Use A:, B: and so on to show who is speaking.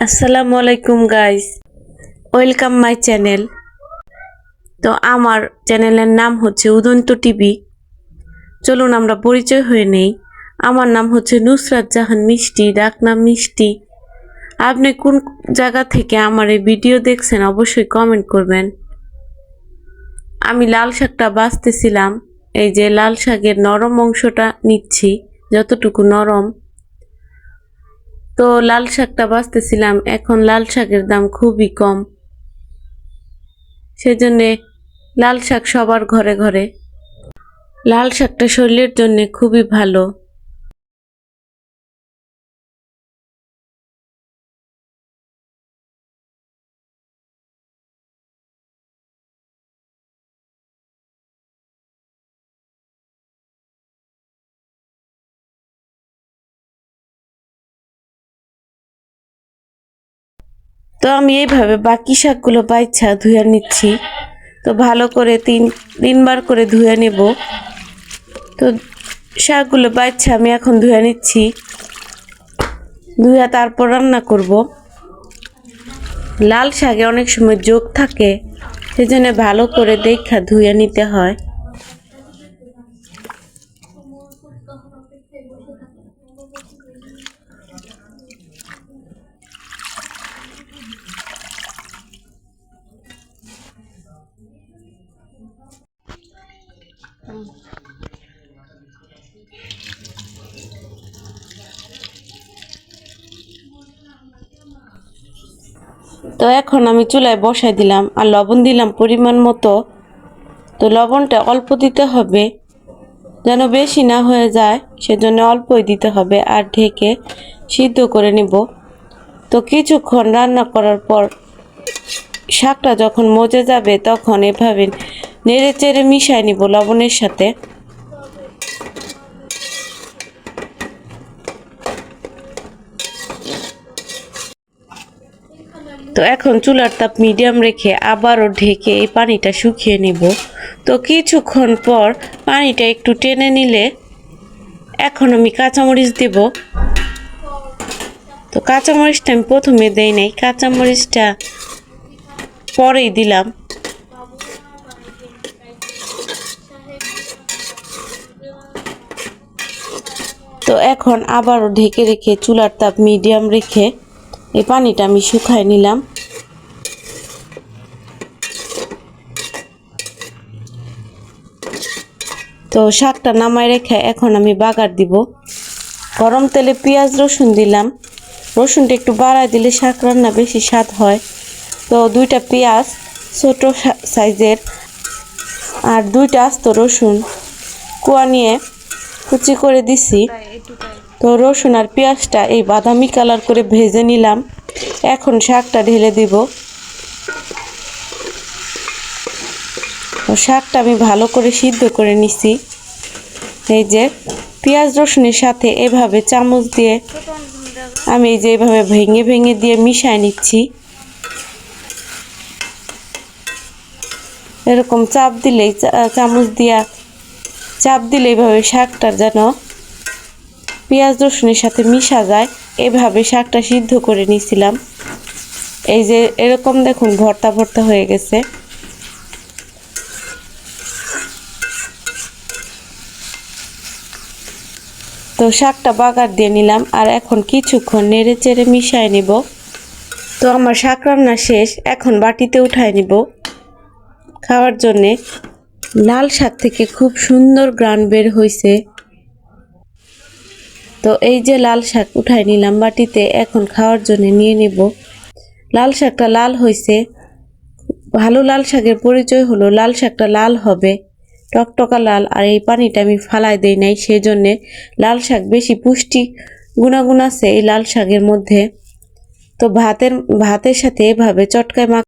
A: আসসালামু আলাইকুম guys welcome my channel তো আমার চ্যানেলের নাম হচ্ছে উদন্ত টিভি। চলুন আমরা পরিচয় হয়ে নেই। আমার নাম হচ্ছে নুসরাত জাহান মিষ্টি, ডাকনাম মিষ্টি। আপনি কোন জায়গা থেকে আমার এই ভিডিও দেখছেন, অবশ্যই কমেন্ট করবেন। আমি লাল শাকটা বাছতেছিলাম এই যে লাল শাকের নরম অংশটা নিচ্ছি, যতটুকু নরম। তো লাল শাকটা বাঁচতেছিলাম, এখন লাল শাকের দাম খুবই কম। সেজন্যে লাল শাক সবার ঘরে ঘরে। লাল শাকটা শরীরের জন্যে খুবই ভালো। তো আমি এইভাবে বাকি শাকগুলো বাইচ্ছা ধুয়ে নিচ্ছি। তো ভালো করে তিন, তিনবার করে ধুয়ে নেব। তো শাকগুলো বাইচ্ছা আমি এখন ধুয়ে নিচ্ছি। ধুয়ে তারপর রান্না করব। লাল শাকে অনেক সময় যোগ থাকে, সেজন্য ভালো করে দেখা ধুয়ে নিতে হয়। তো এখন আমি চুলায় বসাই দিলাম আর লবণ দিলাম পরিমাণ মতো। তো লবণটা অল্প দিতে হবে, যেন বেশি না হয়ে যায়, সেজন্য অল্পই দিতে হবে আর ঢেকে সিদ্ধ করে নিব। তো কিছুক্ষণ রান্না করার পর শাকটা যখন মজে যাবে, তখন এভাবে নেড়ে চেড়ে মিশাই নিব লবণের সাথে। তো এখন চুলার তাপ মিডিয়াম রেখে আবারও ঢেকে এই পানিটা শুকিয়ে নিব। তো কিছুক্ষণ পর পানিটা একটু টেনে নিলে এখন আমি কাঁচামরিচ দেব। তো কাঁচামরিচটা আমি প্রথমে দেই নাই, কাঁচামরিচটা পরেই দিলাম। তো এখন আবারও ঢেকে রেখে চুলার তাপ মিডিয়াম রেখে এই পানিটা আমি শুকায় নিলাম। তো শাকটা নামায় রেখে এখন আমি বাগার দিব। গরম তেলে পেঁয়াজ, রসুন দিলাম। রসুনটা একটু বাড়ায় দিলে শাক রান্না বেশি স্বাদ হয়। তো দুইটা পেঁয়াজ, ছোট সাইজের, আর দুইটা আস্ত রসুন। কুয়া নিয়ে কুচি করে দিছি। তো রসুন আর পেঁয়াজটা এই বাদামি কালার করে ভেজে নিলাম। এখন শাকটা ঢেলে দিব। শাকটা আমি ভালো করে সিদ্ধ করে নিছি। এই যে পেঁয়াজ রসুনের সাথে এভাবে চামচ দিয়ে আমি এই যে এভাবে ভেঙে ভেঙে দিয়ে মিশায় নিচ্ছি। এরকম চাপ দিলেই চামচ দিয়া, চাপ দিলে এইভাবে শাকটা যেন পেঁয়াজ, রসুনের সাথে মিশা যায়। এভাবে শাকটা সিদ্ধ করে নিছিলাম। এই যে এরকম দেখুন, ভর্তা ভর্তা হয়ে গেছে। তো শাকটা বাগার দিয়ে নিলাম আর এখন কিছুক্ষণ নেড়ে চেড়ে মিশায় নিব। তো আমার শাক রান্না শেষ, এখন বাটিতে উঠায় নিব। খাওয়ার জন্যে লাল শাক থেকে খুব সুন্দর গ্রান বের হয়েছে তো এই যে লাল শাক উঠাই নিলাম বাটিতে এখন খাওয়ার জন্য নিয়ে নিব। লাল শাকটা লাল হয়েছে ভালো লাল শাকের পরিচয় হলো লাল শাকটা লাল হবে, টকটকা লাল, আর এই পানিটা আমি ফালাই দেই নাই সেই জন্যে লাল শাক বেশি পুষ্টি গুণাগুণ আছে এই লাল শাকের মধ্যে। তো ভাতের ভাতের সাথে এভাবে চটকায় মাখ